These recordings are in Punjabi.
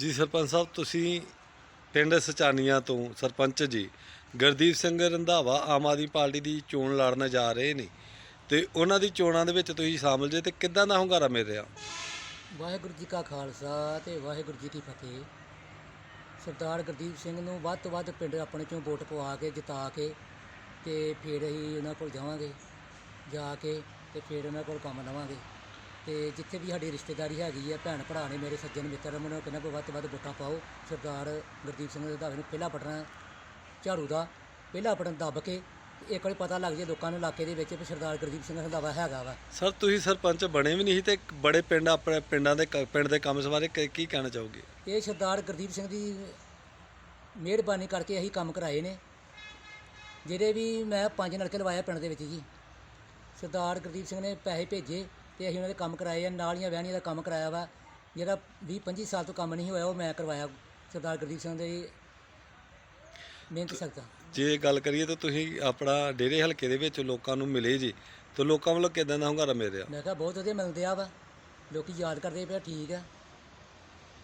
ਜੀ ਸਰਪੰਚ ਸਾਹਿਬ, ਤੁਸੀਂ ਪਿੰਡ ਸਚਾਨੀਆਂ ਤੋਂ ਸਰਪੰਚ ਜੀ, ਗੁਰਦੀਪ ਸਿੰਘ ਰੰਧਾਵਾ ਆਮ ਆਦਮੀ ਪਾਰਟੀ ਦੀ ਚੋਣ ਲੜਨ ਜਾ ਰਹੇ ਨੇ ਤੇ ਉਹਨਾਂ ਦੀ ਚੋਣਾਂ ਦੇ ਵਿੱਚ ਤੁਸੀਂ ਸ਼ਾਮਲ ਜੇ ਤੇ ਕਿੱਦਾਂ ਦਾ ਹੁੰਗਾਰਾ ਮਿਲ ਰਿਹਾ? ਵਾਹਿਗੁਰੂ ਜੀ ਕਾ ਖਾਲਸਾ ਤੇ ਵਾਹਿਗੁਰੂ ਜੀ ਕੀ ਫਤਿਹ। ਸਰਦਾਰ ਗੁਰਦੀਪ ਸਿੰਘ ਨੂੰ ਵੱਧ ਤੋਂ ਵੱਧ ਪਿੰਡ ਆਪਣੇ ਚੋਂ ਵੋਟ ਪਵਾ ਕੇ, ਜਿਤਾ ਕੇ ਤੇ ਫਿਰ ਅਸੀਂ ਉਹਨਾਂ ਕੋਲ ਜਾਵਾਂਗੇ, ਜਾ ਕੇ ਤੇ ਫਿਰ ਉਹਨਾਂ ਕੋਲ ਕੰਮ ਲਵਾਂਗੇ। ਤੇ ਜਿੱਥੇ ਵੀ ਸਾਡੀ ਰਿਸ਼ਤੇਦਾਰੀ ਹੈਗੀ ਹੈ ਭੈਣ ਭਰਾ ਨੇ ਮੇਰੇ ਸੱਜਣ ਮਿੱਤਰ ਮੈਨੂੰ ਕਹਿੰਦਾ ਵੀ ਵੱਧ ਤੋਂ ਵੱਧ ਵੋਟਾਂ ਪਾਓ। ਸਰਦਾਰ ਗੁਰਦੀਪ ਸਿੰਘ ਰੰਧਾਵੇ ਨੂੰ ਪਹਿਲਾ ਬਟਨ ਝਾੜੂ ਦਾ ਪਹਿਲਾ ਬਟਨ ਦੱਬ ਕੇ ਇੱਕ ਵਾਰੀ ਪਤਾ ਲੱਗ ਜੇ ਲੋਕਾਂ ਨੂੰ ਇਲਾਕੇ ਦੇ ਵਿੱਚ ਵੀ ਸਰਦਾਰ ਗੁਰਦੀਪ ਸਿੰਘ ਰੰਧਾਵਾ ਹੈਗਾ ਵਾ। ਸਰ ਤੁਸੀਂ ਸਰਪੰਚ ਬਣੇ ਵੀ ਨਹੀਂ ਸੀ ਤੇ ਇੱਕ ਬੜੇ ਪਿੰਡ ਆਪਣੇ ਪਿੰਡਾਂ ਦੇ ਕ- ਪਿੰਡ ਦੇ ਕੰਮ ਬਾਰੇ ਕ- ਕਹਿਣਾ ਚਾਹੋਗੇ? ਇਹ ਸਰਦਾਰ ਗੁਰਦੀਪ ਸਿੰਘ ਦੀ ਮਿਹਰਬਾਨੀ ਕਰਕੇ ਅਸੀਂ ਕੰਮ ਕਰਾਏ ਨੇ। ਜਿਹੜੇ ਵੀ ਮੈਂ ਪੰਜ ਨਲਕੇ ਲਵਾਏ ਪਿੰਡ ਦੇ ਵਿੱਚ ਜੀ। ਸਰਦਾਰ ਗੁਰਦੀਪ ਸਿੰਘ ਨੇ ਪੈਸੇ ਭੇਜੇ। ਤੇ ਅਸੀਂ ਉਹਨਾਂ ਦੇ ਕੰਮ ਕਰਾਏ ਆ ਨਾਲੀਆਂ ਵਹਿਣੀਆਂ ਦਾ ਕੰਮ ਕਰਾਇਆ ਵਾ। ਜਿਹੜਾ 20 25 ਸਾਲ ਤੋਂ ਕੰਮ ਨਹੀਂ ਹੋਇਆ ਉਹ ਮੈਂ ਕਰਵਾਇਆ ਸਰਦਾਰ ਗੁਰਦੀਪ ਸਿੰਘ ਦੇ ਮਿਹਨਤ ਸਕਦਾ ਜੇ ਗੱਲ ਕਰੀਏ ਤਾਂ ਤੁਸੀਂ ਆਪਣਾ ਡੇਰੇ ਹਲਕੇ ਦੇ ਵਿੱਚ ਲੋਕਾਂ ਨੂੰ ਮਿਲੇ ਜੀ ਤੇ ਲੋਕਾਂ ਵੱਲੋਂ ਕਿਦਾਂ ਦਾ ਹੁੰਗਾਰਾ ਮਿਲ ਰਿਹਾ? ਮੈਂ ਕਿਹਾ ਬਹੁਤ ਵਧੀਆ ਮਿਲਦੇ ਆ ਵਾ। ਲੋਕੀ ਯਾਦ ਕਰਦੇ ਪਿਆ ਠੀਕ ਆ।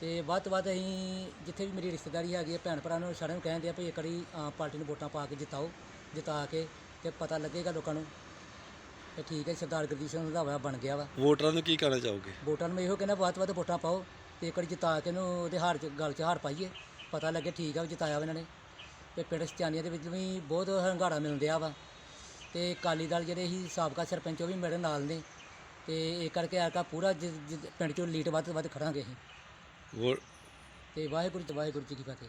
ਤੇ ਵੱਧ ਤੋਂ ਵੱਧ ਅਸੀਂ ਜਿੱਥੇ ਵੀ ਮੇਰੀ ਰਿਸ਼ਤੇਦਾਰੀ ਹੈਗੀ ਹੈ ਭੈਣ ਭਰਾ ਨੂੰ ਸਾਰਿਆਂ ਨੂੰ ਕਹਿੰਦੇ ਆ ਵੀ ਇੱਕ ਵਾਰੀ ਆਮ ਪਾਰਟੀ ਨੂੰ ਵੋਟਾਂ ਪਾ ਕੇ ਜਿਤਾਓ ਜਿਤਾ ਕੇ ਤੇ ਪਤਾ ਲੱਗੇਗਾ ਲੋਕਾਂ ਨੂੰ। ਤੇ ਠੀਕ ਹੈ ਸਰਦਾਰ ਗੁਰਦੀਪ ਸਿੰਘ ਰੰਧਾਵਾ ਬਣ ਗਿਆ ਵਾ। ਵੋਟਰਾਂ ਨੂੰ ਕੀ ਕਹਿਣਾ ਚਾਹੋਗੇ? ਵੋਟਾਂ ਨੂੰ ਮੈਂ ਇਹੋ ਕਹਿੰਦਾ ਵੱਧ ਵੱਧ ਵੋਟਾਂ ਪਾਓ ਤੇ ਇੱਕ ਵਾਰੀ ਜਿਤਾ ਕੇ ਉਹਨੂੰ ਉਹਦੇ ਹਾਰ ਚ ਗੱਲ 'ਚ ਹਾਰ ਪਾਈਏ। ਪਤਾ ਲੱਗੇ ਠੀਕ ਆ ਵੀ ਜਿਤਾਇਆ ਵਾ ਇਹਨਾਂ ਨੇ। ਤੇ ਪਿੰਡ ਸਚਾਨੀਆਂ ਦੇ ਵਿੱਚ ਵੀ ਬਹੁਤ ਹੰਗਾਰਾ ਮਿਲ ਰਿਹਾ ਵਾ। ਤੇ ਅਕਾਲੀ ਦਲ ਜਿਹੜੇ ਸੀ ਸਾਬਕਾ ਸਰਪੰਚ ਉਹ ਵੀ ਮੇਰੇ ਨਾਲ ਨੇ। ਤੇ ਇਹ ਕਰਕੇ ਆਕਾ ਪੂਰਾ ਜਿ- ਜਿ- ਪਿੰਡ ਚੋਂ ਲੀਡ ਵੱਧ ਤੋਂ ਵੱਧ ਖੜਾਂਗੇ ਅਸੀਂ। ਵੋ- ਤੇ ਵਾਹਿਗੁਰੂ ਤੇ ਵਾਹਿਗੁਰੂ ਜੀ ਕੀ ਫਤਿਹ।